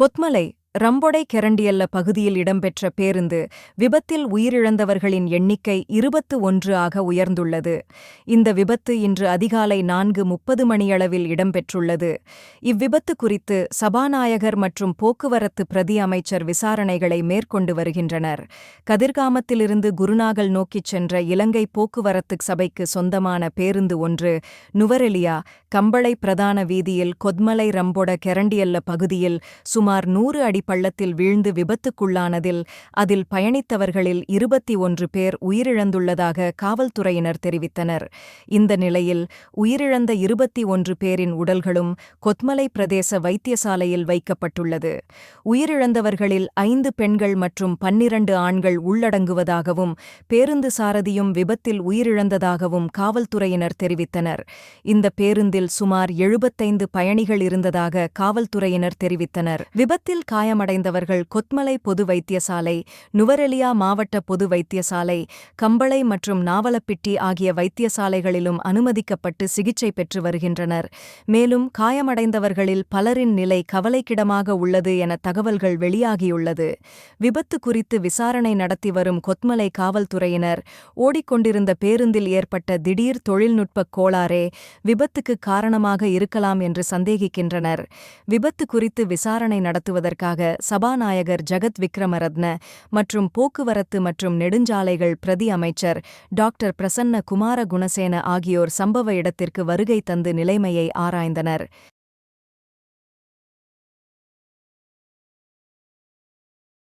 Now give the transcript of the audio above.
கொத்மலை ரம்பொடை கெரண்டியல்ல பகுதியில் இடம்பெற்ற பேருந்து விபத்தில் உயிரிழந்தவர்களின் எண்ணிக்கை இருபத்து ஒன்று ஆக உயர்ந்துள்ளது. இந்த விபத்து இன்று அதிகாலை நான்கு முப்பது மணியளவில் இடம்பெற்றுள்ளது. இவ்விபத்து குறித்து சபாநாயகர் மற்றும் போக்குவரத்து பிரதி அமைச்சர் விசாரணைகளை மேற்கொண்டு வருகின்றனர். கதிர்காமத்திலிருந்து குருநாகல் நோக்கிச் சென்ற இலங்கை போக்குவரத்து சபைக்கு சொந்தமான பேருந்து ஒன்று நுவரெலியா கம்பளை பிரதான வீதியில் கொத்மலை ரம்பொட கெரண்டியல்ல பகுதியில் சுமார் நூறு அடி பள்ளத்தில் வீழ்ந்து விபத்துக்குள்ளானதில் அதில் பயணித்தவர்களில் இருபத்தி ஒன்று பேர் உயிரிழந்துள்ளதாக காவல்துறையினர் தெரிவித்தனர். இந்த நிலையில் உயிரிழந்த இருபத்தி ஒன்று பேரின் உடல்களும் கொத்மலை பிரதேச வைத்தியசாலையில் வைக்கப்பட்டுள்ளது. உயிரிழந்தவர்களில் ஐந்து பெண்கள் மற்றும் பன்னிரண்டு ஆண்கள் உள்ளடங்குவதாகவும் பேருந்து சாரதியும் விபத்தில் உயிரிழந்ததாகவும் காவல்துறையினர் தெரிவித்தனர். இந்த பேருந்தில் சுமார் எழுபத்தைந்து பயணிகள் இருந்ததாக காவல்துறையினர் தெரிவித்தனர். விபத்தில் காய காயமடைந்தவர்கள் கொத்மலை பொது வைத்தியசாலை நுவரெலியா மாவட்ட பொது வைத்தியசாலை கம்பளை மற்றும் நாவலப்பிட்டி ஆகிய வைத்தியசாலைகளிலும் அனுமதிக்கப்பட்டு சிகிச்சை பெற்று வருகின்றனர். மேலும் காயமடைந்தவர்களில் பலரின் நிலை கவலைக்கிடமாக உள்ளது என தகவல்கள் வெளியாகியுள்ளது. விபத்து குறித்து விசாரணை நடத்தி வரும் கொத்மலை காவல்துறையினர் ஓடிக்கொண்டிருந்த பேருந்தில் ஏற்பட்ட திடீர் தொழில்நுட்பக் கோளாறே விபத்துக்கு காரணமாக இருக்கலாம் என்று சந்தேகிக்கின்றனர். விபத்து குறித்து விசாரணை நடத்துவதற்காக சபாநாயகர் ஜகத் விக்ரமரத்ன மற்றும் போக்குவரத்து மற்றும் நெடுஞ்சாலைகள் பிரதி அமைச்சர் டாக்டர் பிரசன்ன குமார குணசேன ஆகியோர் சம்பவ இடத்திற்கு வருகை தந்து நிலைமையை ஆராய்ந்தனர்.